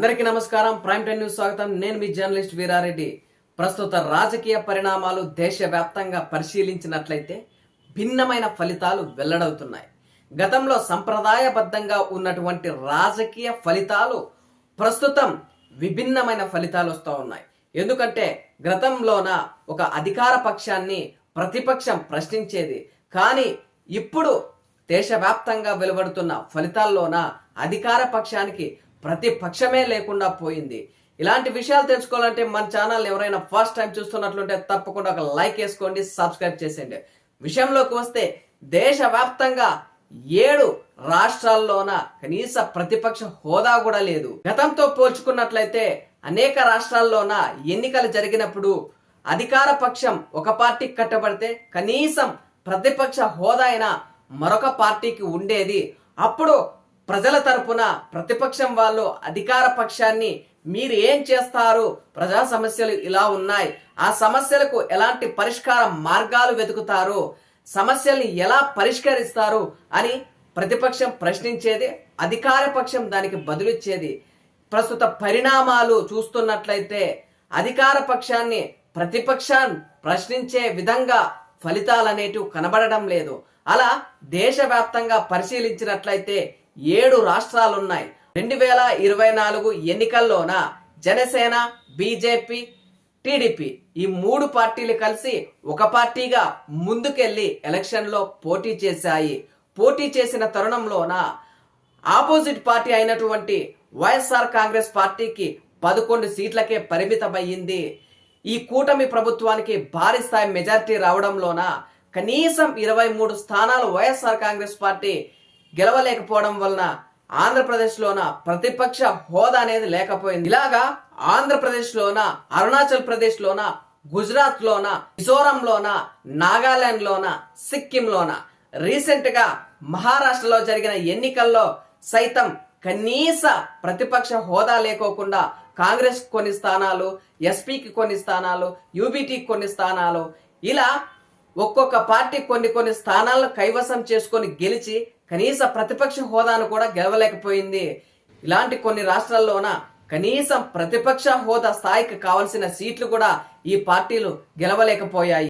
అందరికీ నమస్కారం. Prime time news స్వాగతం. నేను మీ జర్నలిస్ట్ వీరారెడ్డి. ప్రస్తుత రాజకీయ పరిణామాలు దేశవ్యాప్తంగా పరిశీలించినట్లయితే భిన్నమైన ఫలితాలు వెల్లడవుతున్నాయి. గతంలో సంప్రదాయబద్ధంగా ఉన్నటువంటి రాజకీయ ఫలితాలు ప్రస్తుతం విభిన్నమైన ఫలితాలు వస్తూ ఉన్నాయి. ఎందుకంటే గతంలోన ఒక అధికార పక్షాన్ని ప్రతిపక్షం ప్రశ్నించేది. కానీ ఇప్పుడు దేశవ్యాప్తంగా వెలువడుతున్న ఫలితాల్లోన అధికార పక్షానికి ప్రతిపక్షమే లేకుండా పోయింది. ఇలాంటి విషయాలు తెలుసుకోవాలంటే మన ఛానల్ ఎవరైనా ఫస్ట్ టైం చూస్తున్నట్లుంటే తప్పకుండా ఒక లైక్ వేసుకోండి సబ్స్క్రైబ్ చేసేయండి. విషయంలోకి వస్తే దేశవ్యాప్తంగా ఏడు రాష్ట్రాల్లోన కనీస ప్రతిపక్ష హోదా కూడా లేదు. గతంతో పోల్చుకున్నట్లయితే అనేక రాష్ట్రాల్లోన ఎన్నికలు జరిగినప్పుడు అధికార పక్షం ఒక పార్టీకి కట్టబడితే కనీసం ప్రతిపక్ష హోదా అయినా మరొక పార్టీకి ఉండేది. అప్పుడు ప్రజల తరపున ప్రతిపక్షం వాళ్ళు అధికార పక్షాన్ని మీరు ఏం చేస్తారు? ప్రజా సమస్యలు ఇలా ఉన్నాయి. ఆ సమస్యలకు ఎలాంటి పరిష్కార మార్గాలు వెతుకుతారు? సమస్యల్ని ఎలా పరిష్కరిస్తారు? అని ప్రతిపక్షం ప్రశ్నించేది అధికార పక్షం దానికి బదులిచ్చేది. ప్రస్తుత పరిణామాలు చూస్తున్నట్లయితే అధికార పక్షాన్ని ప్రతిపక్షాన్ని ప్రశ్నించే విధంగా ఫలితాలు అనేటివి కనబడడం లేదు. అలా దేశవ్యాప్తంగా పరిశీలించినట్లయితే ఏడు రాష్ట్రాలున్నాయి. రెండు వేల ఇరవై నాలుగు ఎన్నికల్లోన జనసేన బీజేపీ టీడీపీ ఈ మూడు పార్టీలు కలిసి ఒక పార్టీగా ముందుకెళ్ళి ఎలక్షన్లో పోటీ చేశాయి. పోటీ చేసిన తరుణంలోన ఆపోజిట్ పార్టీ అయినటువంటి వైఎస్ఆర్ కాంగ్రెస్ పార్టీకి పదకొండు సీట్లకే పరిమితమయ్యింది. ఈ కూటమి ప్రభుత్వానికి భారీ స్థాయి మెజార్టీ రావడంలోన కనీసం ఇరవై మూడు స్థానాలు వైఎస్ఆర్ కాంగ్రెస్ పార్టీ గెలవలేకపోవడం వలన ఆంధ్రప్రదేశ్లోన ప్రతిపక్ష హోదా అనేది లేకపోయింది. ఇలాగా ఆంధ్రప్రదేశ్లోన అరుణాచల్ ప్రదేశ్లోన గుజరాత్లోన మిజోరంలోన నాగాలాండ్లోన సిక్కింలోన రీసెంట్గా మహారాష్ట్రలో జరిగిన ఎన్నికల్లో సైతం కనీస ప్రతిపక్ష హోదా లేకోకుండా కాంగ్రెస్ కొన్ని స్థానాలు ఎస్పీకి కొన్ని స్థానాలు యూబీటీకి కొన్ని స్థానాలు ఇలా ఒక్కొక్క పార్టీ కొన్ని కొన్ని స్థానాలను కైవసం చేసుకొని గెలిచి కనీస ప్రతిపక్ష హోదాను కూడా గెలవలేకపోయింది. ఇలాంటి కొన్ని రాష్ట్రాల్లోన కనీసం ప్రతిపక్ష హోదా స్థాయికి కావలసిన సీట్లు కూడా ఈ పార్టీలు గెలవలేకపోయాయి.